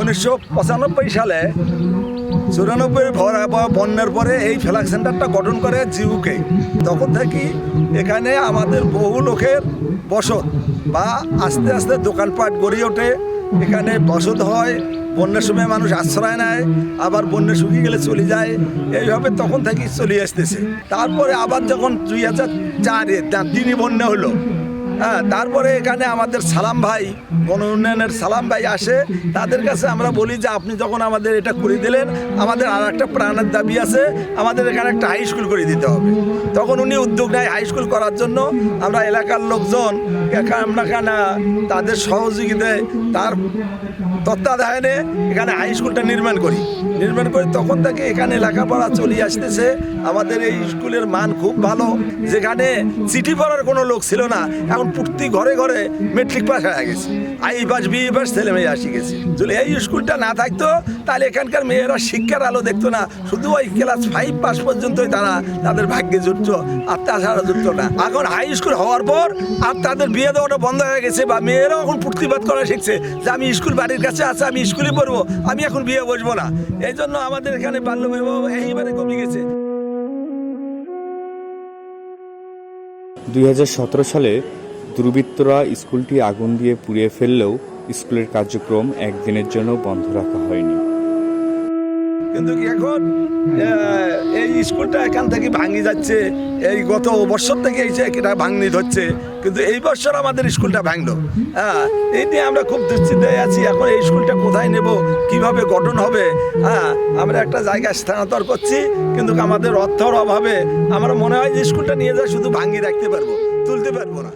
উনিশশো পঁচানব্বই সালে চুরানব্বই ভরা বন্যার পরে এই ফ্ল্যাগ সেন্টারটা গঠন করে জিউকে। তখন থেকে এখানে আমাদের বহু লোকের বসত বা আস্তে আস্তে দোকানপাট গড়ে ওঠে। এখানে বসত হয়, বন্যার সময় মানুষ আশ্রয় নেয়, আবার বন্যা শুকিয়ে গেলে চলে যায়। এইভাবে তখন থেকে চলে আসতেছে। তারপরে আবার যখন দুই হাজার চারে তিনি বন্যা হলো হ্যাঁ তারপরে এখানে আমাদের সালাম ভাই গণ উন্নয়নের সালাম ভাই আসে। তাদের কাছে আমরা বলি যে, আপনি যখন আমাদের এটা করে দিলেন, আমাদের আর একটা প্রাণের দাবি আছে, আমাদের এখানে একটা হাই স্কুল করে দিতে হবে। তখন উনি উদ্যোগ নেয় হাই স্কুল করার জন্য। আমরা এলাকার লোকজন আমরা এখানে তাদের সহযোগিতায়, তার তত্ত্বাবধানে এখানে হাই স্কুলটা নির্মাণ করি। নির্মাণ করে তখন থেকে এখানে লেখাপড়া চলে আসতেছে। আমাদের এই স্কুলের মান খুব ভালো। যেখানে চিঠি পড়ার কোনো লোক ছিল না। এখন প্রতি ঘরে ঘরে মেট্রিক পাস হয়ে গেছে। আই পাস বি পাস ছেলে মেয়ে আসি গেছে। যদি এই স্কুলটা না থাকতো, তাহলে এখানকার মেয়েরা শিক্ষার আলো দেখতো না। শুধু ওই ক্লাস ফাইভ পাস পর্যন্তই তারা তাদের ভাগ্যে জুটত, আর তাছাড়া জুটত না। এখন হাই স্কুল হওয়ার পর আর তাদের বিয়ে দেওয়াটা বন্ধ হয়ে গেছে বা মেয়েরাও এখন প্রতিবাদ করা শিখছে যে আমি স্কুল বাড়ির কাছে আছে, আমি স্কুলে পড়ব, আমি এখন বিয়ে বসবো না। এই জন্য আমাদের এখানে বাল্য বিবাহ এইবারে কমে গেছে। দুই হাজার সতেরো সালে দুর্বৃত্তরা স্কুলটি আগুন দিয়ে পুড়িয়ে ফেললেও স্কুলের কার্যক্রম একদিনের জন্য বন্ধ রাখা হয়নি। কিন্তু কি এখন এই স্কুলটা এখান থেকে ভাঙি যাচ্ছে, এই গত বছর থেকে এই এটা ভাঙনি ধরছে, কিন্তু এই বছর আমাদের স্কুলটা ভাঙলো। হ্যাঁ এই নিয়ে আমরা খুব দুশ্চিন্তায় আছি, এখন এই স্কুলটা কোথায় নেব, কীভাবে গঠন হবে? হ্যাঁ আমরা একটা জায়গায় স্থানান্তর করছি, কিন্তু আমাদের অর্থর অভাবে আমার মনে হয় যে স্কুলটা নিয়ে যা শুধু ভাঙিয়ে রাখতে পারব, তুলতে পারব না।